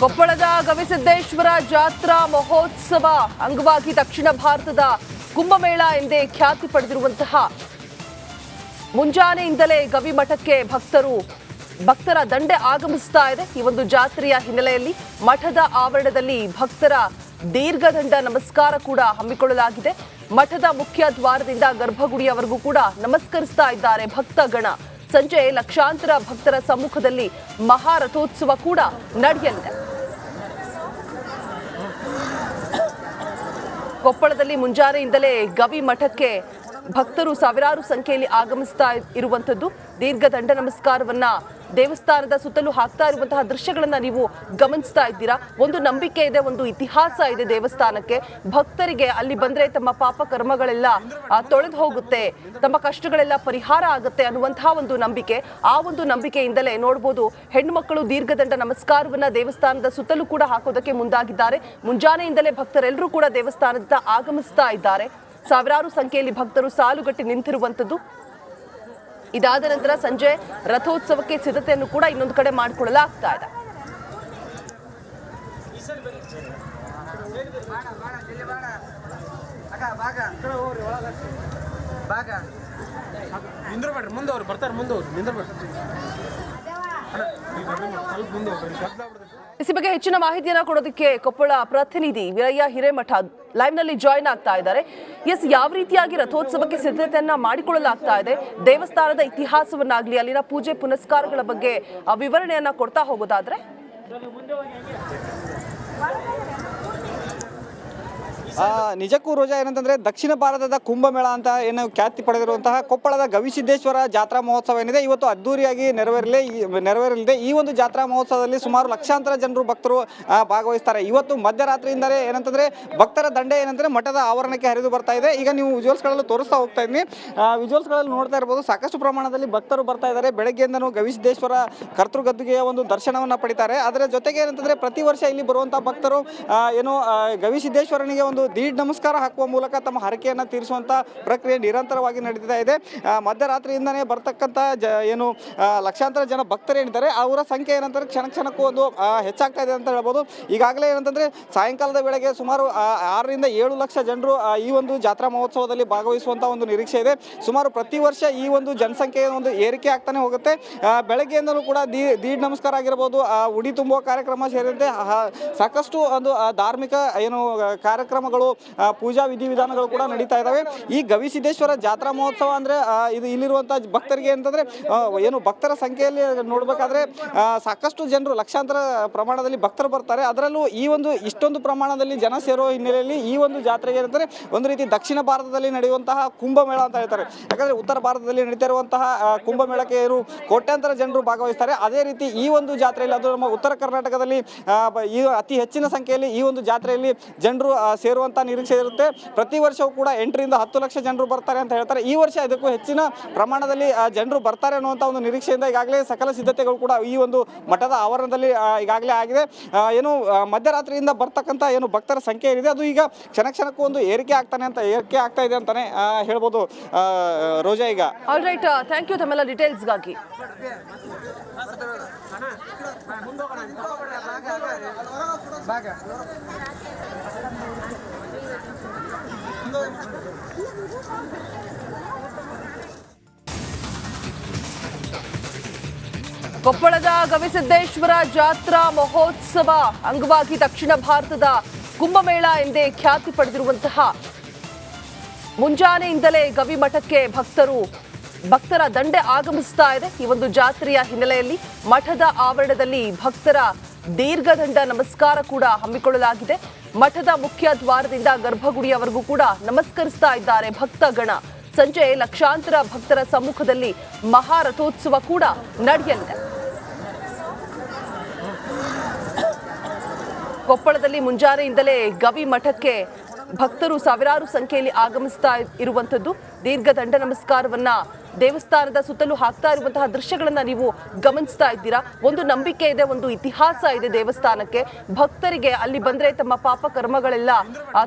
ಕೊಪ್ಪಳದ ಗವಿಸಿದ್ದೇಶ್ವರ ಜಾತ್ರಾ ಮಹೋತ್ಸವ ಅಂಗವಾಗಿ ದಕ್ಷಿಣ ಭಾರತದ ಕುಂಭಮೇಳ ಎಂದೇ ಖ್ಯಾತಿ ಪಡೆದಿರುವಂತಹ ಮುಂಜಾನೆಯಿಂದಲೇ ಗವಿಮಠಕ್ಕೆ ಭಕ್ತರು, ಭಕ್ತರ ದಂಡೆ ಆಗಮಿಸ್ತಾ ಇದೆ. ಈ ಒಂದು ಜಾತ್ರೆಯ ಹಿನ್ನೆಲೆಯಲ್ಲಿ ಮಠದ ಆವರಣದಲ್ಲಿ ಭಕ್ತರ ದೀರ್ಘದಂಡ ನಮಸ್ಕಾರ ಕೂಡ ಹಮ್ಮಿಕೊಳ್ಳಲಾಗಿದೆ. ಮಠದ ಮುಖ್ಯ ದ್ವಾರದಿಂದ ಗರ್ಭಗುಡಿಯವರೆಗೂ ಕೂಡ ನಮಸ್ಕರಿಸ್ತಾ ಇದ್ದಾರೆ ಭಕ್ತಗಣ. ಸಂಜೆ ಲಕ್ಷಾಂತರ ಭಕ್ತರ ಸಮ್ಮುಖದಲ್ಲಿ ಮಹಾರಥೋತ್ಸವ ಕೂಡ ನಡೆಯಲಿದೆ. ಕೊಪ್ಪಳದಲ್ಲಿ ಮುಂಜಾನೆಯಿಂದಲೇ ಗವಿ ಮಠಕ್ಕೆ ಭಕ್ತರು ಸಾವಿರಾರು ಸಂಖ್ಯೆಯಲ್ಲಿ ಆಗಮಿಸ್ತಾ ಇರುವಂತದ್ದು ದೀರ್ಘ ದಂಡ ನಮಸ್ಕಾರವನ್ನ ದೇವಸ್ಥಾನದ ಸುತ್ತಲೂ ಹಾಕ್ತಾ ಇರುವಂತಹ ದೃಶ್ಯಗಳನ್ನ ನೀವು ಗಮನಿಸ್ತಾ ಇದ್ದೀರಾ? ಒಂದು ನಂಬಿಕೆ ಇದೆ, ಒಂದು ಇತಿಹಾಸ ಇದೆ ದೇವಸ್ಥಾನಕ್ಕೆ. ಭಕ್ತರಿಗೆ ಅಲ್ಲಿ ಬಂದ್ರೆ ತಮ್ಮ ಪಾಪ ಕರ್ಮಗಳೆಲ್ಲ ತೊಳೆದು ಹೋಗುತ್ತೆ. ತಮ್ಮ ಕಷ್ಟಗಳೆಲ್ಲ ಪರಿಹಾರ ಆಗುತ್ತೆ ಅನ್ನುವಂತಹ ಒಂದು ನಂಬಿಕೆ. ಆ ಒಂದು ನಂಬಿಕೆಯಿಂದಲೇ ನೋಡ್ಬೋದು ಹೆಣ್ಣು ಮಕ್ಕಳು ದೀರ್ಘದಂಡ ನಮಸ್ಕಾರವನ್ನ ದೇವಸ್ಥಾನದ ಸುತ್ತಲೂ ಕೂಡ ಹಾಕೋದಕ್ಕೆ ಮುಂದಾಗಿದ್ದಾರೆ. ಮುಂಜಾನೆಯಿಂದಲೇ ಭಕ್ತರೆಲ್ಲರೂ ಕೂಡ ದೇವಸ್ಥಾನದ ಆಗಮಿಸ್ತಾ ಇದ್ದಾರೆ. ಸಾವಿರಾರು ಸಂಖ್ಯೆಯಲ್ಲಿ ಭಕ್ತರು ಸಾಲುಗಟ್ಟಿ ನಿಂತಿರುವಂತದ್ದು ಇದಾದ ನಂತರ ಸಂಜೆ ರಥೋತ್ಸವಕ್ಕೆ ಸಿದ್ಧತೆಯನ್ನು ಕೂಡ ಇನ್ನೊಂದು ಕಡೆ ಮಾಡಿಕೊಳ್ಳಲಾಗ್ತಾ ಇದೆ. ಅಕ್ಕ ಭಾಗ ಭಾಗ ನಿಂದ್ರಬೇಡ್ರಿ, ಮುಂದೆ ಅವ್ರು ಬರ್ತಾರೆ, ಮುಂದೆ ಅವ್ರು ನಿಂದ್ರಬೇಡ್ರಿ. ಈ ಬಗ್ಗೆ ಹೆಚ್ಚಿನ ಮಾಹಿತಿಯನ್ನ ಕೊಡೋದಕ್ಕೆ ಕೊಪ್ಪಳ ಪ್ರತಿನಿಧಿ ವಿರಯ್ಯ ಹಿರೇಮಠ ಲೈವ್ನಲ್ಲಿ ಜಾಯಿನ್ ಆಗ್ತಾ ಇದ್ದಾರೆ. ಎಸ್, ಯಾವ ರೀತಿಯಾಗಿ ರಥೋತ್ಸವಕ್ಕೆ ಸಿದ್ಧತೆಯನ್ನ ಮಾಡಿಕೊಳ್ಳಲಾಗ್ತಾ ಇದೆ? ದೇವಸ್ಥಾನದ ಇತಿಹಾಸವನ್ನಾಗ್ಲಿ, ಅಲ್ಲಿನ ಪೂಜೆ ಪುನಸ್ಕಾರಗಳ ಬಗ್ಗೆ ವಿವರಣೆಯನ್ನ ಕೊಡ್ತಾ ಹೋಗೋದಾದ್ರೆ? ನಿಜಕ್ಕೂ ರೋಜಾ ಏನಂತಂದ್ರೆ ದಕ್ಷಿಣ ಭಾರತದ ಕುಂಭಮೇಳ ಅಂತ ಏನು ಖ್ಯಾತಿ ಪಡೆದಿರುವಂತಹ ಕೊಪ್ಪಳದ ಗವಿಸಿದ್ದೇಶ್ವರ ಜಾತ್ರಾ ಮಹೋತ್ಸವ ಏನಿದೆ. ಇವತ್ತು ಅದ್ದೂರಿಯಾಗಿ ನೆರವೇರಲಿ, ನೆರವೇರಲಿದೆ. ಈ ಒಂದು ಜಾತ್ರಾ ಮಹೋತ್ಸವದಲ್ಲಿ ಸುಮಾರು ಲಕ್ಷಾಂತರ ಜನರು ಭಕ್ತರು ಭಾಗವಹಿಸ್ತಾರೆ. ಇವತ್ತು ಮಧ್ಯರಾತ್ರಿಯಿಂದಲೇ ಏನಂತಂದ್ರೆ ಭಕ್ತರ ದಂಡೆ ಏನಂದ್ರೆ ಮಠದ ಆವರಣಕ್ಕೆ ಹರಿದು ಬರ್ತಾ ಇದೆ. ಈಗ ನೀವು ವಿಜುವಲ್ಸ್ಗಳಲ್ಲಿ ತೋರಿಸ್ತಾ ಹೋಗ್ತಾ ಇದ್ದೀನಿ. ವಿಜುವಲ್ಸ್ಗಳಲ್ಲಿ ನೋಡ್ತಾ ಇರ್ಬೋದು ಸಾಕಷ್ಟು ಪ್ರಮಾಣದಲ್ಲಿ ಭಕ್ತರು ಬರ್ತಾ ಇದ್ದಾರೆ. ಬೆಳಗ್ಗೆಯಿಂದನೂ ಗವಿಸಿದ್ದೇಶ್ವರ ಕರ್ತೃಗದ್ದುಗೆಯ ಒಂದು ದರ್ಶನವನ್ನು ಪಡಿತಾರೆ. ಅದರ ಜೊತೆಗೆ ಏನಂತಂದ್ರೆ ಪ್ರತಿ ವರ್ಷ ಇಲ್ಲಿ ಬರುವಂತಹ ಭಕ್ತರು ಏನು ಗವಿಸಿದ್ದೇಶ್ವರನಿಗೆ ಒಂದು ದೀಡ್ ನಮಸ್ಕಾರ ಹಾಕುವ ಮೂಲಕ ತಮ್ಮ ಹರಕೆಯನ್ನು ತೀರಿಸುವಂಥ ಪ್ರಕ್ರಿಯೆ ನಿರಂತರವಾಗಿ ನಡೀತಾ ಇದೆ. ಮಧ್ಯರಾತ್ರಿಯಿಂದನೇ ಬರ್ತಕ್ಕಂಥ ಜ ಏನು ಲಕ್ಷಾಂತರ ಜನ ಭಕ್ತರು ಏನಿದ್ದಾರೆ ಅವರ ಸಂಖ್ಯೆ ಏನಂತಾರೆ ಕ್ಷಣ ಕ್ಷಣಕ್ಕೂ ಒಂದು ಹೆಚ್ಚಾಗ್ತಾ ಇದೆ ಅಂತ ಹೇಳ್ಬೋದು. ಈಗಾಗಲೇ ಏನಂತಂದ್ರೆ ಸಾಯಂಕಾಲದ ವೇಳೆಗೆ ಸುಮಾರು ಆರರಿಂದ ಏಳು ಲಕ್ಷ ಜನರು ಈ ಒಂದು ಜಾತ್ರಾ ಮಹೋತ್ಸವದಲ್ಲಿ ಭಾಗವಹಿಸುವಂಥ ಒಂದು ನಿರೀಕ್ಷೆ ಇದೆ. ಸುಮಾರು ಪ್ರತಿ ವರ್ಷ ಈ ಒಂದು ಜನಸಂಖ್ಯೆಯ ಒಂದು ಏರಿಕೆ ಆಗ್ತಾನೆ ಹೋಗುತ್ತೆ. ಬೆಳಗ್ಗೆಯಿಂದಲೂ ಕೂಡ ದೀ ದೀಡ್ ನಮಸ್ಕಾರ ಆಗಿರ್ಬೋದು ಉಡಿ ತುಂಬುವ ಕಾರ್ಯಕ್ರಮ ಸೇರಿದಂತೆ ಸಾಕಷ್ಟು ಒಂದು ಧಾರ್ಮಿಕ ಏನು ಆ, ಕಾರ್ಯಕ್ರಮಗಳು ಪೂಜಾ ವಿಧಿವಿಧಾನಗಳು ಕೂಡ ನಡೀತಾ ಇದ್ದಾವೆ ಈ ಗವಿಸಿದ್ದೇಶ್ವರ ಜಾತ್ರಾ ಮಹೋತ್ಸವ ಅಂದ್ರೆ ಇದು ಇಲ್ಲಿರುವಂಥ ಭಕ್ತರಿಗೆ ಅಂತಂದ್ರೆ ಏನು ಭಕ್ತರ ಸಂಖ್ಯೆಯಲ್ಲಿ ನೋಡಬೇಕಾದ್ರೆ ಸಾಕಷ್ಟು ಜನರು ಲಕ್ಷಾಂತರ ಪ್ರಮಾಣದಲ್ಲಿ ಭಕ್ತರು ಬರ್ತಾರೆ. ಅದರಲ್ಲೂ ಈ ಒಂದು ಇಷ್ಟೊಂದು ಪ್ರಮಾಣದಲ್ಲಿ ಜನ ಸೇರೋ ಹಿನ್ನೆಲೆಯಲ್ಲಿ ಈ ಒಂದು ಜಾತ್ರೆಗೆ ಏನಂದ್ರೆ ಒಂದು ರೀತಿ ದಕ್ಷಿಣ ಭಾರತದಲ್ಲಿ ನಡೆಯುವಂತಹ ಕುಂಭಮೇಳ ಅಂತ ಹೇಳ್ತಾರೆ. ಯಾಕಂದ್ರೆ ಉತ್ತರ ಭಾರತದಲ್ಲಿ ನಡೀತಾ ಇರುವಂತಹ ಕುಂಭಮೇಳಕ್ಕೆ ಇವರು ಕೋಟ್ಯಾಂತರ ಜನರು ಭಾಗವಹಿಸ್ತಾರೆ. ಅದೇ ರೀತಿ ಈ ಒಂದು ಜಾತ್ರೆಯಲ್ಲಿ ಅದು ನಮ್ಮ ಉತ್ತರ ಕರ್ನಾಟಕದಲ್ಲಿ ಈ ಅತಿ ಹೆಚ್ಚಿನ ಸಂಖ್ಯೆಯಲ್ಲಿ ಈ ಒಂದು ಜಾತ್ರೆಯಲ್ಲಿ ಜನರು ಆ, ಸೇರುವಂತ ನಿರೀಕ್ಷೆ ಇರುತ್ತೆ. ಪ್ರತಿ ವರ್ಷವೂ ಕೂಡ ಎಂಟರಿಂದ ಹತ್ತು ಲಕ್ಷ ಜನರು ಬರ್ತಾರೆ ಅಂತ ಹೇಳ್ತಾರೆ. ಈ ವರ್ಷ ಇದಕ್ಕೂ ಹೆಚ್ಚಿನ ಪ್ರಮಾಣದಲ್ಲಿ ಆ, ಜನರು ಬರ್ತಾರೆ ಅನ್ನುವಂಥ ಒಂದು ನಿರೀಕ್ಷೆಯಿಂದ ಈಗಾಗಲೇ ಸಕಲ ಸಿದ್ಧತೆಗಳು ಕೂಡ ಈ ಒಂದು ಮಠದ ಆವರಣದಲ್ಲಿ ಈಗಾಗಲೇ ಆಗಿದೆ. ಏನು ಮಧ್ಯರಾತ್ರಿಯಿಂದ ಬರ್ತಕ್ಕಂಥ ಏನು ಭಕ್ತರ ಸಂಖ್ಯೆ ಏನಿದೆ ಅದು ಈಗ ಕ್ಷಣ ಕ್ಷಣಕ್ಕೂ ಒಂದು ಏರಿಕೆ ಆಗ್ತಾನೆ ಅಂತ ಏರಿಕೆ ಆಗ್ತಾ ಇದೆ ಅಂತಾನೆ ಹೇಳ್ಬೋದು ರೋಜಾ ಈಗ. ಆಲ್ ರೈಟ್ ಥ್ಯಾಂಕ್ ಯು ತಮ್ಮೆಲ್ಲ ಡೀಟೇಲ್ಸ್ಗಾಗಿ ಕೊಪ್ಪಳದ ಗವಿಸಿದ್ದೇಶ್ವರ ಜಾತ್ರಾ ಮಹೋತ್ಸವ ಅಂಗವಾಗಿ ದಕ್ಷಿಣ ಭಾರತದ ಕುಂಭಮೇಳ ಎಂದೇ ಖ್ಯಾತಿ ಪಡೆದಿರುವಂತಹ ಮುಂಜಾನೆಯಿಂದಲೇ ಗವಿಮಠಕ್ಕೆ ಭಕ್ತರು, ಭಕ್ತರ ದಂಡೆ ಆಗಮಿಸ್ತಾ ಇದೆ. ಈ ಒಂದು ಜಾತ್ರೆಯ ಹಿನ್ನೆಲೆಯಲ್ಲಿ ಮಠದ ಆವರಣದಲ್ಲಿ ಭಕ್ತರ ದೀರ್ಘದಂಡ ನಮಸ್ಕಾರ ಕೂಡ ಹಮ್ಮಿಕೊಳ್ಳಲಾಗಿದೆ. ಮಠದ ಮುಖ್ಯ ದ್ವಾರದಿಂದ ಗರ್ಭಗುಡಿಯವರೆಗೂ ಕೂಡ ನಮಸ್ಕರಿಸ್ತಾ ಇದ್ದಾರೆ ಭಕ್ತಗಣ. ಸಂಜೆ ಲಕ್ಷಾಂತರ ಭಕ್ತರ ಸಮ್ಮುಖದಲ್ಲಿ ಮಹಾರಥೋತ್ಸವ ಕೂಡ ನಡೆಯಲಿದೆ. ಕೊಪ್ಪಳದಲ್ಲಿ ಮುಂಜಾನೆಯಿಂದಲೇ ಗವಿ ಮಠಕ್ಕೆ ಭಕ್ತರು ಸಾವಿರಾರು ಸಂಖ್ಯೆಯಲ್ಲಿ ಆಗಮಿಸ್ತಾ ಇರುವಂಥದ್ದು. ದೀರ್ಘ ದಂಡ ನಮಸ್ಕಾರವನ್ನ ದೇವಸ್ಥಾನದ ಸುತ್ತಲೂ ಹಾಕ್ತಾ ಇರುವಂತಹ ದೃಶ್ಯಗಳನ್ನ ನೀವು ಗಮನಿಸ್ತಾ ಇದ್ದೀರಾ? ಒಂದು ನಂಬಿಕೆ ಇದೆ, ಒಂದು ಇತಿಹಾಸ ಇದೆ ದೇವಸ್ಥಾನಕ್ಕೆ. ಭಕ್ತರಿಗೆ ಅಲ್ಲಿ ಬಂದ್ರೆ ತಮ್ಮ ಪಾಪ ಕರ್ಮಗಳೆಲ್ಲ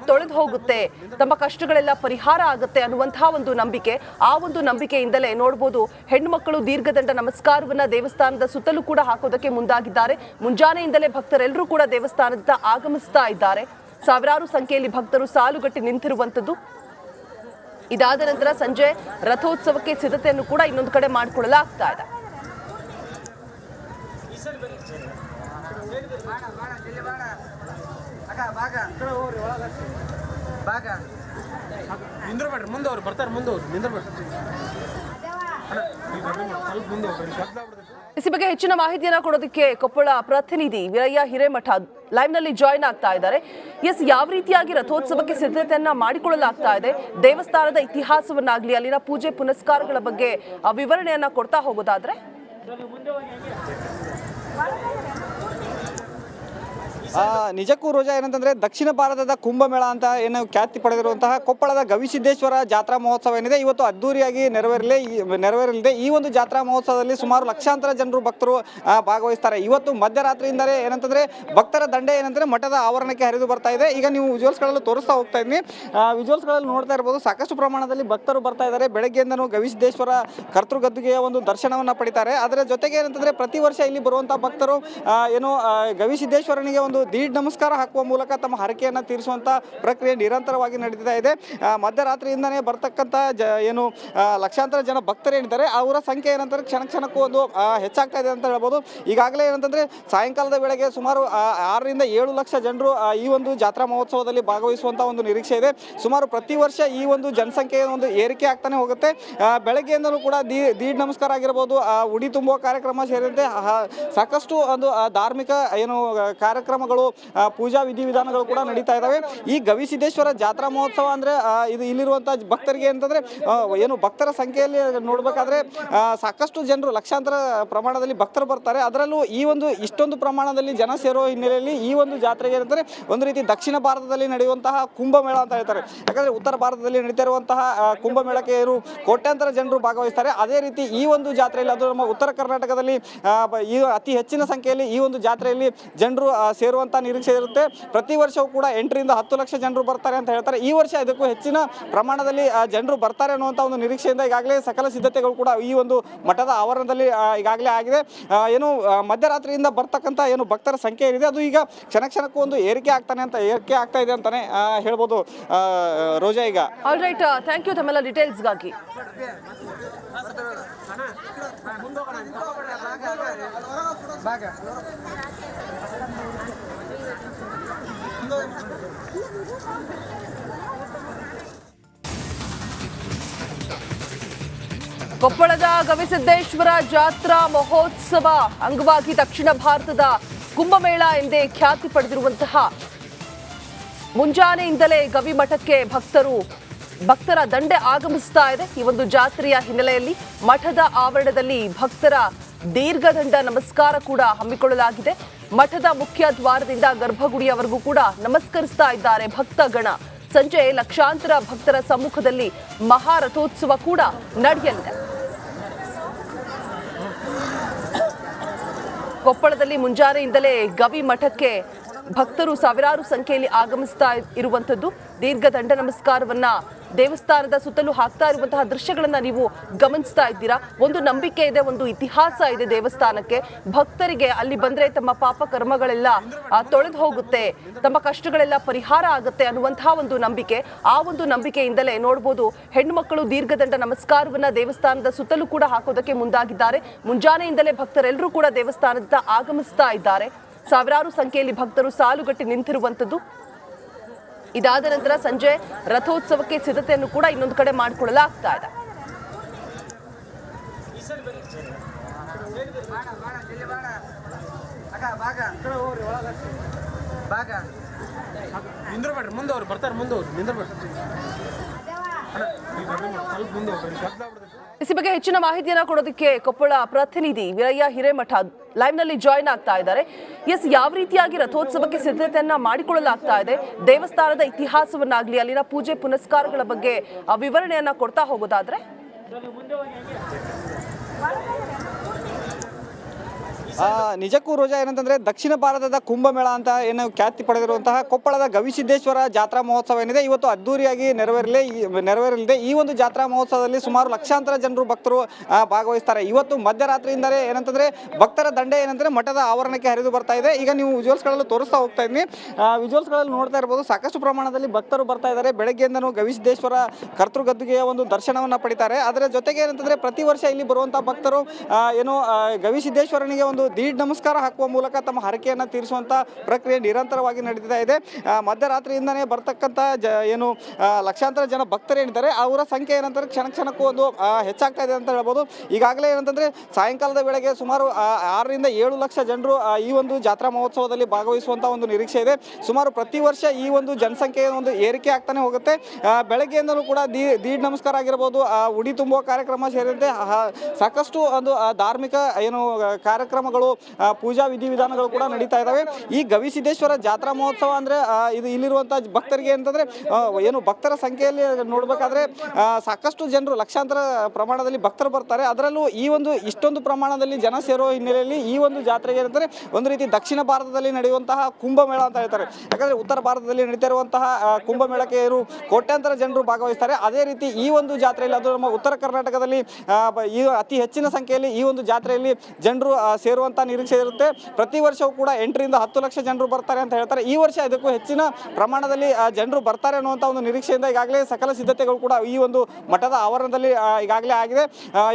ತೊಳೆದು ಹೋಗುತ್ತೆ. ತಮ್ಮ ಕಷ್ಟಗಳೆಲ್ಲ ಪರಿಹಾರ ಆಗುತ್ತೆ ಅನ್ನುವಂತಹ ಒಂದು ನಂಬಿಕೆ. ಆ ಒಂದು ನಂಬಿಕೆಯಿಂದಲೇ ನೋಡ್ಬೋದು ಹೆಣ್ಮಕ್ಕಳು ದೀರ್ಘದಂಡ ನಮಸ್ಕಾರವನ್ನ ದೇವಸ್ಥಾನದ ಸುತ್ತಲೂ ಕೂಡ ಹಾಕೋದಕ್ಕೆ ಮುಂದಾಗಿದ್ದಾರೆ. ಮುಂಜಾನೆಯಿಂದಲೇ ಭಕ್ತರೆಲ್ಲರೂ ಕೂಡ ದೇವಸ್ಥಾನದ ಆಗಮಿಸ್ತಾ ಇದ್ದಾರೆ. ಸಾವಿರಾರು ಸಂಖ್ಯೆಯಲ್ಲಿ ಭಕ್ತರು ಸಾಲುಗಟ್ಟಿ ನಿಂತಿರುವಂತದ್ದು ಇದಾದ ನಂತರ ಸಂಜೆ ರಥೋತ್ಸವಕ್ಕೆ ಸಿದ್ಧತೆಯನ್ನು ಕೂಡ ಇನ್ನೊಂದು ಕಡೆ ಮಾಡಿಕೊಳ್ಳಲಾಗ್ತಾ ಇದೆ. ನಿಂದ್ರಬೇಡ್ರಿ ಮುಂದೆ ಅವ್ರು ಬರ್ತಾರೆ ಮುಂದೆ ಅವ್ರು ನಿಂದ್ರಬೇಡ್ರಿ. ಇಸಿ ಬಗ್ಗೆ ಹೆಚ್ಚಿನ ಮಾಹಿತಿಯನ್ನ ಕೊಡೋದಕ್ಕೆ ಕೊಪ್ಪಳ ಪ್ರತಿನಿಧಿ ವೀರಯ್ಯ ಹಿರೇಮಠ ಲೈವ್ನಲ್ಲಿ ಜಾಯಿನ್ ಆಗ್ತಾ ಇದ್ದಾರೆ. ಎಸ್, ಯಾವ ರೀತಿಯಾಗಿ ರಥೋತ್ಸವಕ್ಕೆ ಸಿದ್ಧತೆಯನ್ನ ಮಾಡಿಕೊಳ್ಳಲಾಗ್ತಾ ಇದೆ? ದೇವಸ್ಥಾನದ ಇತಿಹಾಸವನ್ನಾಗ್ಲಿ, ಅಲ್ಲಿನ ಪೂಜೆ ಪುನಸ್ಕಾರಗಳ ಬಗ್ಗೆ ವಿವರಣೆಯನ್ನ ಕೊಡ್ತಾ ಹೋಗೋದಾದ್ರೆ? ನಿಜಕ್ಕೂ ರೋಜಾ ಏನಂತಂದ್ರೆ ದಕ್ಷಿಣ ಭಾರತದ ಕುಂಭಮೇಳ ಅಂತ ಏನು ಖ್ಯಾತಿ ಪಡೆದಿರುವಂತಹ ಕೊಪ್ಪಳದ ಗವಿಸಿದ್ದೇಶ್ವರ ಜಾತ್ರಾ ಮಹೋತ್ಸವ ಏನಿದೆ, ಇವತ್ತು ಅದ್ದೂರಿಯಾಗಿ ನೆರವೇರಲಿ, ನೆರವೇರಲಿದೆ. ಈ ಒಂದು ಜಾತ್ರಾ ಮಹೋತ್ಸವದಲ್ಲಿ ಸುಮಾರು ಲಕ್ಷಾಂತರ ಜನರು ಭಕ್ತರು ಭಾಗವಹಿಸ್ತಾರೆ. ಇವತ್ತು ಮಧ್ಯರಾತ್ರಿಯಿಂದಲೇ ಏನಂತಂದ್ರೆ ಭಕ್ತರ ದಂಡೆ ಏನಂದ್ರೆ ಮಠದ ಆವರಣಕ್ಕೆ ಹರಿದು ಬರ್ತಾ ಇದೆ. ಈಗ ನೀವು ವಿಜುವಲ್ಸ್ಗಳಲ್ಲೂ ತೋರಿಸ್ತಾ ಹೋಗ್ತಾ ಇದ್ದೀನಿ. ವಿಜುವಲ್ಸ್ಗಳಲ್ಲಿ ನೋಡ್ತಾ ಇರ್ಬೋದು, ಸಾಕಷ್ಟು ಪ್ರಮಾಣದಲ್ಲಿ ಭಕ್ತರು ಬರ್ತಾ ಇದ್ದಾರೆ. ಬೆಳಗ್ಗೆಯಿಂದನೂ ಗವಿಸಿದ್ದೇಶ್ವರ ಕರ್ತೃಗದ್ದುಗೆಯ ಒಂದು ದರ್ಶನವನ್ನು ಪಡಿತಾರೆ. ಅದರ ಜೊತೆಗೆ ಏನಂತಂದ್ರೆ ಪ್ರತಿ ವರ್ಷ ಇಲ್ಲಿ ಬರುವಂತಹ ಭಕ್ತರು ಏನು ಗವಿಸಿದ್ದೇಶ್ವರನಿಗೆ ಒಂದು ದೀಡ್ ನಮಸ್ಕಾರ ಹಾಕುವ ಮೂಲಕ ತಮ್ಮ ಹರಕೆಯನ್ನು ತೀರಿಸುವಂಥ ಪ್ರಕ್ರಿಯೆ ನಿರಂತರವಾಗಿ ನಡೀತಾ ಇದೆ. ಮಧ್ಯರಾತ್ರಿಯಿಂದನೇ ಬರ್ತಕ್ಕಂಥ ಜ ಏನು ಲಕ್ಷಾಂತರ ಜನ ಭಕ್ತರೇನಿದ್ದಾರೆ ಅವರ ಸಂಖ್ಯೆ ಏನಂತಾರೆ ಕ್ಷಣ ಕ್ಷಣಕ್ಕೂ ಒಂದು ಹೆಚ್ಚಾಗ್ತಾ ಇದೆ ಅಂತ ಹೇಳ್ಬೋದು. ಈಗಾಗಲೇ ಏನಂತಂದ್ರೆ ಸಾಯಂಕಾಲದ ವೇಳೆಗೆ ಸುಮಾರು ಆರರಿಂದ ಏಳು ಲಕ್ಷ ಜನರು ಈ ಒಂದು ಜಾತ್ರಾ ಮಹೋತ್ಸವದಲ್ಲಿ ಭಾಗವಹಿಸುವಂಥ ಒಂದು ನಿರೀಕ್ಷೆ ಇದೆ. ಸುಮಾರು ಪ್ರತಿ ವರ್ಷ ಈ ಒಂದು ಜನಸಂಖ್ಯೆ ಒಂದು ಏರಿಕೆ ಆಗ್ತಾನೆ ಹೋಗುತ್ತೆ. ಬೆಳಗ್ಗೆಯಿಂದಲೂ ಕೂಡ ದೀ ದೀಡ್ ನಮಸ್ಕಾರ ಆಗಿರ್ಬೋದು ಉಡಿ ತುಂಬುವ ಕಾರ್ಯಕ್ರಮ ಸೇರಿದಂತೆ ಸಾಕಷ್ಟು ಒಂದು ಧಾರ್ಮಿಕ ಏನು ಆ, ಕಾರ್ಯಕ್ರಮಗಳು ಪೂಜಾ ವಿಧಿವಿಧಾನಗಳು ಕೂಡ ನಡೀತಾ ಇದ್ದಾವೆ ಈ ಗವಿಸಿದ್ದೇಶ್ವರ ಜಾತ್ರಾ ಮಹೋತ್ಸವ ಅಂದರೆ ಇದು ಇಲ್ಲಿರುವಂಥ ಭಕ್ತರಿಗೆ ಅಂತಂದರೆ ಏನು ಭಕ್ತರ ಸಂಖ್ಯೆಯಲ್ಲಿ ನೋಡಬೇಕಾದ್ರೆ ಸಾಕಷ್ಟು ಜನರು ಲಕ್ಷಾಂತರ ಪ್ರಮಾಣದಲ್ಲಿ ಭಕ್ತರು ಬರ್ತಾರೆ. ಅದರಲ್ಲೂ ಈ ಒಂದು ಇಷ್ಟೊಂದು ಪ್ರಮಾಣದಲ್ಲಿ ಜನ ಸೇರೋ ಹಿನ್ನೆಲೆಯಲ್ಲಿ ಈ ಒಂದು ಜಾತ್ರೆಗೆ ಏನಂತಾರೆ ಒಂದು ರೀತಿ ದಕ್ಷಿಣ ಭಾರತದಲ್ಲಿ ನಡೆಯುವಂತಹ ಕುಂಭಮೇಳ ಅಂತ ಹೇಳ್ತಾರೆ. ಯಾಕಂದ್ರೆ ಉತ್ತರ ಭಾರತದಲ್ಲಿ ನಡೀತಾ ಇರುವಂತಹ ಕುಂಭಮೇಳಕ್ಕೆ ಇರು ಕೋಟ್ಯಾಂತರ ಜನರು ಭಾಗವಹಿಸ್ತಾರೆ. ಅದೇ ರೀತಿ ಈ ಒಂದು ಜಾತ್ರೆಯಲ್ಲಿ ಅದು ನಮ್ಮ ಉತ್ತರ ಕರ್ನಾಟಕದಲ್ಲಿ ಈ ಅತಿ ಹೆಚ್ಚಿನ ಸಂಖ್ಯೆಯಲ್ಲಿ ಈ ಒಂದು ಜಾತ್ರೆಯಲ್ಲಿ ಜನರು ಆ, ಸೇರುವಂತ ನಿರೀಕ್ಷೆ ಇರುತ್ತೆ ಪ್ರತಿ ವರ್ಷವೂ ಕೂಡ ಎಂಟರಿಂದ ಹತ್ತು ಲಕ್ಷ ಜನರು ಬರ್ತಾರೆ ಅಂತ ಹೇಳ್ತಾರೆ. ಈ ವರ್ಷ ಇದಕ್ಕೂ ಹೆಚ್ಚಿನ ಪ್ರಮಾಣದಲ್ಲಿ ಜನರು ಬರ್ತಾರೆ ಅನ್ನುವಂಥ ಒಂದು ನಿರೀಕ್ಷೆಯಿಂದ ಈಗಾಗಲೇ ಸಕಲ ಸಿದ್ಧತೆಗಳು ಕೂಡ ಈ ಒಂದು ಮಠದ ಆವರಣದಲ್ಲಿ ಈಗಾಗಲೇ ಆಗಿದೆ. ಏನು ಮಧ್ಯರಾತ್ರಿಯಿಂದ ಬರ್ತಕ್ಕಂಥ ಏನು ಭಕ್ತರ ಸಂಖ್ಯೆ ಏನಿದೆ, ಅದು ಈಗ ಕ್ಷಣ ಕ್ಷಣಕ್ಕೂ ಒಂದು ಏರಿಕೆ ಆಗ್ತಾನೆ ಅಂತ, ಏರಿಕೆ ಆಗ್ತಾ ಇದೆ ಅಂತಾನೆ ಹೇಳ್ಬೋದು ರೋಜಾ ಈಗ. ಆಲ್ ರೈಟ್ ಥ್ಯಾಂಕ್ ಯು ತಮ್ಮೆಲ್ಲ ಡೀಟೇಲ್ಸ್ಗಾಗಿ ಕೊಪ್ಪಳದ ಗವಿಸಿದ್ದೇಶ್ವರ ಜಾತ್ರಾ ಮಹೋತ್ಸವ ಅಂಗವಾಗಿ ದಕ್ಷಿಣ ಭಾರತದ ಕುಂಭಮೇಳ ಎಂದೇ ಖ್ಯಾತಿ ಪಡೆದಿರುವಂತಹ ಮುಂಜಾನೆಯಿಂದಲೇ ಗವಿಮಠಕ್ಕೆ ಭಕ್ತರು ಭಕ್ತರ ದಂಡೆ ಆಗಮಿಸ್ತಾ ಇದೆ. ಈ ಒಂದು ಜಾತ್ರೆಯ ಹಿನ್ನೆಲೆಯಲ್ಲಿ ಮಠದ ಆವರಣದಲ್ಲಿ ಭಕ್ತರ ದೀರ್ಘದಂಡ ನಮಸ್ಕಾರ ಕೂಡ ಹಮ್ಮಿಕೊಳ್ಳಲಾಗಿದೆ. ಮಠದ ಮುಖ್ಯ ದ್ವಾರದಿಂದ ಗರ್ಭಗುಡಿಯವರೆಗೂ ಕೂಡ ನಮಸ್ಕರಿಸ್ತಾ ಇದ್ದಾರೆ ಭಕ್ತಗಣ. ಸಂಜೆ ಲಕ್ಷಾಂತರ ಭಕ್ತರ ಸಮ್ಮುಖದಲ್ಲಿ ಮಹಾರಥೋತ್ಸವ ಕೂಡ ನಡೆಯಲಿದೆ. ಕೊಪ್ಪಳದಲ್ಲಿ ಮುಂಜಾನೆಯಿಂದಲೇ ಗವಿ ಮಠಕ್ಕೆ ಭಕ್ತರು ಸಾವಿರಾರು ಸಂಖ್ಯೆಯಲ್ಲಿ ಆಗಮಿಸ್ತಾ ಇರುವಂಥದ್ದು. ದೀರ್ಘ ದಂಡ ನಮಸ್ಕಾರವನ್ನ ದೇವಸ್ಥಾನದ ಸುತ್ತಲೂ ಹಾಕ್ತಾ ಇರುವಂತಹ ದೃಶ್ಯಗಳನ್ನ ನೀವು ಗಮನಿಸ್ತಾ ಇದ್ದೀರಾ? ಒಂದು ನಂಬಿಕೆ ಇದೆ, ಒಂದು ಇತಿಹಾಸ ಇದೆ ದೇವಸ್ಥಾನಕ್ಕೆ. ಭಕ್ತರಿಗೆ ಅಲ್ಲಿ ಬಂದ್ರೆ ತಮ್ಮ ಪಾಪ ಕರ್ಮಗಳೆಲ್ಲ ತೊಳೆದು ಹೋಗುತ್ತೆ. ತಮ್ಮ ಕಷ್ಟಗಳೆಲ್ಲ ಪರಿಹಾರ ಆಗುತ್ತೆ ಅನ್ನುವಂತಹ ಒಂದು ನಂಬಿಕೆ. ಆ ಒಂದು ನಂಬಿಕೆಯಿಂದಲೇ ನೋಡ್ಬೋದು, ಹೆಣ್ಣುಮಕ್ಕಳು ದೀರ್ಘದಂಡ ನಮಸ್ಕಾರವನ್ನ ದೇವಸ್ಥಾನದ ಸುತ್ತಲೂ ಕೂಡ ಹಾಕೋದಕ್ಕೆ ಮುಂದಾಗಿದ್ದಾರೆ. ಮುಂಜಾನೆಯಿಂದಲೇ ಭಕ್ತರೆಲ್ಲರೂ ಕೂಡ ದೇವಸ್ಥಾನದ ಆಗಮಿಸ್ತಾ ಇದ್ದಾರೆ. ಸಾವಿರಾರು ಸಂಖ್ಯೆಯಲ್ಲಿ ಭಕ್ತರು ಸಾಲುಗಟ್ಟಿ ನಿಂತಿರುವಂತದ್ದು ಇದಾದ ನಂತರ ಸಂಜೆ ರಥೋತ್ಸವಕ್ಕೆ ಸಿದ್ಧತೆಯನ್ನು ಕೂಡ ಇನ್ನೊಂದು ಕಡೆ ಮಾಡಿಕೊಳ್ಳಲಾಗ್ತಾ ಇದೆ. ನಿಂದ್ರಬೇಡ್ರಿ ಮುಂದೆ ಅವ್ರು ಬರ್ತಾರೆ ಮುಂದೆ ಅವ್ರು ನಿಂದ್ರಬೇಡ್ರಿ ಇಸಿ ಬಗ್ಗೆ ಹೆಚ್ಚಿನ ಮಾಹಿತಿಯನ್ನ ಕೊಡೋದಕ್ಕೆ ಕೊಪ್ಪಳ ಪ್ರತಿನಿಧಿ ವಿರಯ್ಯ ಹಿರೇಮಠ ಲೈವ್ನಲ್ಲಿ ಜಾಯಿನ್ ಆಗ್ತಾ ಇದ್ದಾರೆ. ಎಸ್, ಯಾವ ರೀತಿಯಾಗಿ ರಥೋತ್ಸವಕ್ಕೆ ಸಿದ್ಧತೆಯನ್ನ ಮಾಡಿಕೊಳ್ಳಲಾಗ್ತಾ ಇದೆ? ದೇವಸ್ಥಾನದ ಇತಿಹಾಸವನ್ನಾಗ್ಲಿ, ಅಲ್ಲಿನ ಪೂಜೆ ಪುನಸ್ಕಾರಗಳ ಬಗ್ಗೆ ವಿವರಣೆಯನ್ನ ಕೊಡ್ತಾ ಹೋಗೋದಾದ್ರೆ? ನಿಜಕ್ಕೂ ರೋಜಾ ಏನಂತಂದ್ರೆ ದಕ್ಷಿಣ ಭಾರತದ ಕುಂಭಮೇಳ ಅಂತ ಏನು ಖ್ಯಾತಿ ಪಡೆದಿರುವಂತಹ ಕೊಪ್ಪಳದ ಗವಿಸಿದ್ದೇಶ್ವರ ಜಾತ್ರಾ ಮಹೋತ್ಸವ ಏನಿದೆ, ಇವತ್ತು ಅದ್ದೂರಿಯಾಗಿ ನೆರವೇರಲಿ ನೆರವೇರಲಿದೆ. ಈ ಒಂದು ಜಾತ್ರಾ ಮಹೋತ್ಸವದಲ್ಲಿ ಸುಮಾರು ಲಕ್ಷಾಂತರ ಜನರು ಭಕ್ತರು ಭಾಗವಹಿಸ್ತಾರೆ. ಇವತ್ತು ಮಧ್ಯರಾತ್ರಿಯಿಂದಲೇ ಏನಂತಂದ್ರೆ ಭಕ್ತರ ದಂಡೆ ಏನಂದ್ರೆ ಮಠದ ಆವರಣಕ್ಕೆ ಹರಿದು ಬರ್ತಾ ಇದೆ. ಈಗ ನೀವು ವಿಜುವಲ್ಸ್ಗಳಲ್ಲೂ ತೋರಿಸ್ತಾ ಹೋಗ್ತಾ ಇದ್ದೀನಿ ವಿಜುವಲ್ಸ್ಗಳಲ್ಲಿ ನೋಡ್ತಾ ಇರ್ಬೋದು, ಸಾಕಷ್ಟು ಪ್ರಮಾಣದಲ್ಲಿ ಭಕ್ತರು ಬರ್ತಾ ಇದ್ದಾರೆ. ಬೆಳಗ್ಗೆಯಿಂದನೂ ಗವಿಸಿದ್ದೇಶ್ವರ ಕರ್ತೃಗದ್ದುಗೆಯ ಒಂದು ದರ್ಶನವನ್ನು ಪಡಿತಾರೆ. ಅದರ ಜೊತೆಗೆ ಏನಂತಂದ್ರೆ ಪ್ರತಿ ವರ್ಷ ಇಲ್ಲಿ ಬರುವಂತಹ ಭಕ್ತರು ಏನು ಗವಿಸಿದ್ದೇಶ್ವರನಿಗೆ ಒಂದು ದೀಡ್ ನಮಸ್ಕಾರ ಹಾಕುವ ಮೂಲಕ ತಮ್ಮ ಹರಕೆಯನ್ನು ತೀರಿಸುವಂಥ ಪ್ರಕ್ರಿಯೆ ನಿರಂತರವಾಗಿ ನಡೀತಾ ಇದೆ. ಮಧ್ಯರಾತ್ರಿಯಿಂದನೇ ಬರ್ತಕ್ಕಂಥ ಜ ಏನು ಲಕ್ಷಾಂತರ ಜನ ಭಕ್ತರೇನಿದ್ದಾರೆ ಅವರ ಸಂಖ್ಯೆ ಏನಂತಂದರೆ ಕ್ಷಣ ಕ್ಷಣಕ್ಕೂ ಒಂದು ಹೆಚ್ಚಾಗ್ತಾ ಇದೆ ಅಂತ ಹೇಳ್ಬೋದು. ಈಗಾಗಲೇ ಏನಂತಂದರೆ ಸಾಯಂಕಾಲದ ವೇಳೆಗೆ ಸುಮಾರು ಆರರಿಂದ ಏಳು ಲಕ್ಷ ಜನರು ಈ ಒಂದು ಜಾತ್ರಾ ಮಹೋತ್ಸವದಲ್ಲಿ ಭಾಗವಹಿಸುವಂಥ ಒಂದು ನಿರೀಕ್ಷೆ ಇದೆ. ಸುಮಾರು ಪ್ರತಿ ವರ್ಷ ಈ ಒಂದು ಜನಸಂಖ್ಯೆಯ ಒಂದು ಏರಿಕೆ ಆಗ್ತಾನೆ ಹೋಗುತ್ತೆ. ಬೆಳಗ್ಗೆಯಿಂದಲೂ ಕೂಡ ದೀ ದೀಡ್ ನಮಸ್ಕಾರ ಆಗಿರ್ಬೋದು ಉಡಿ ತುಂಬುವ ಕಾರ್ಯಕ್ರಮ ಸೇರಿದಂತೆ ಸಾಕಷ್ಟು ಒಂದು ಧಾರ್ಮಿಕ ಏನು ಆ, ಕಾರ್ಯಕ್ರಮಗಳು ಪೂಜಾ ವಿಧಿವಿಧಾನಗಳು ಕೂಡ ನಡೀತಾ ಇದ್ದಾವೆ. ಈ ಗವಿಸಿದ್ದೇಶ್ವರ ಜಾತ್ರಾ ಮಹೋತ್ಸವ ಅಂದ್ರೆ ಇದು ಇಲ್ಲಿರುವಂಥ ಭಕ್ತರಿಗೆ ಅಂತಂದ್ರೆ ಏನು ಭಕ್ತರ ಸಂಖ್ಯೆಯಲ್ಲಿ ನೋಡಬೇಕಾದ್ರೆ ಸಾಕಷ್ಟು ಜನರು ಲಕ್ಷಾಂತರ ಪ್ರಮಾಣದಲ್ಲಿ ಭಕ್ತರು ಬರ್ತಾರೆ. ಅದರಲ್ಲೂ ಈ ಒಂದು ಇಷ್ಟೊಂದು ಪ್ರಮಾಣದಲ್ಲಿ ಜನ ಸೇರೋ ಹಿನ್ನೆಲೆಯಲ್ಲಿ ಈ ಒಂದು ಜಾತ್ರೆಗೆ ಏನಂದ್ರೆ ಒಂದು ರೀತಿ ದಕ್ಷಿಣ ಭಾರತದಲ್ಲಿ ನಡೆಯುವಂತಹ ಕುಂಭಮೇಳ ಅಂತ ಹೇಳ್ತಾರೆ. ಯಾಕಂದ್ರೆ ಉತ್ತರ ಭಾರತದಲ್ಲಿ ನಡೀತಾ ಇರುವಂತಹ ಕುಂಭಮೇಳಕ್ಕೆ ಇವರು ಕೋಟ್ಯಾಂತರ ಜನರು ಭಾಗವಹಿಸ್ತಾರೆ. ಅದೇ ರೀತಿ ಈ ಒಂದು ಜಾತ್ರೆಯಲ್ಲಿ ಅದು ನಮ್ಮ ಉತ್ತರ ಕರ್ನಾಟಕದಲ್ಲಿ ಈ ಅತಿ ಹೆಚ್ಚಿನ ಸಂಖ್ಯೆಯಲ್ಲಿ ಈ ಒಂದು ಜಾತ್ರೆಯಲ್ಲಿ ಜನರು ಆ, ಸೇರುವಂತ ನಿರೀಕ್ಷೆ ಇರುತ್ತೆ. ಪ್ರತಿ ವರ್ಷವೂ ಕೂಡ ಎಂಟರಿಂದ ಹತ್ತು ಲಕ್ಷ ಜನರು ಬರ್ತಾರೆ ಅಂತ ಹೇಳ್ತಾರೆ. ಈ ವರ್ಷ ಇದಕ್ಕೂ ಹೆಚ್ಚಿನ ಪ್ರಮಾಣದಲ್ಲಿ ಆ, ಜನರು ಬರ್ತಾರೆ ಅನ್ನುವಂಥ ಒಂದು ನಿರೀಕ್ಷೆಯಿಂದ ಈಗಾಗಲೇ ಸಕಲ ಸಿದ್ಧತೆಗಳು ಕೂಡ ಈ ಒಂದು ಮಠದ ಆವರಣದಲ್ಲಿ ಈಗಾಗಲೇ ಆಗಿದೆ.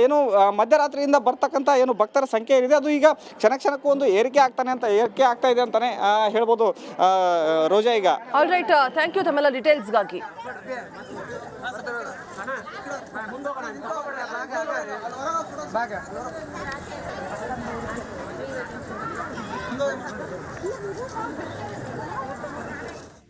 ಏನು ಮಧ್ಯರಾತ್ರಿಯಿಂದ ಬರ್ತಕ್ಕಂಥ ಏನು ಭಕ್ತರ ಸಂಖ್ಯೆ ಏನಿದೆ ಅದು ಈಗ ಕ್ಷಣ ಕ್ಷಣಕ್ಕೂ ಒಂದು ಏರಿಕೆ ಆಗ್ತಾನೆ ಅಂತ ಏರಿಕೆ ಆಗ್ತಾ ಇದೆ ಅಂತಾನೆ ಹೇಳ್ಬೋದು ರೋಜಾ ಈಗ. ಆಲ್ ರೈಟ್ ಥ್ಯಾಂಕ್ ಯು ತಮ್ಮೆಲ್ಲ ಡೀಟೇಲ್ಸ್ಗಾಗಿ ಮುಂದೆ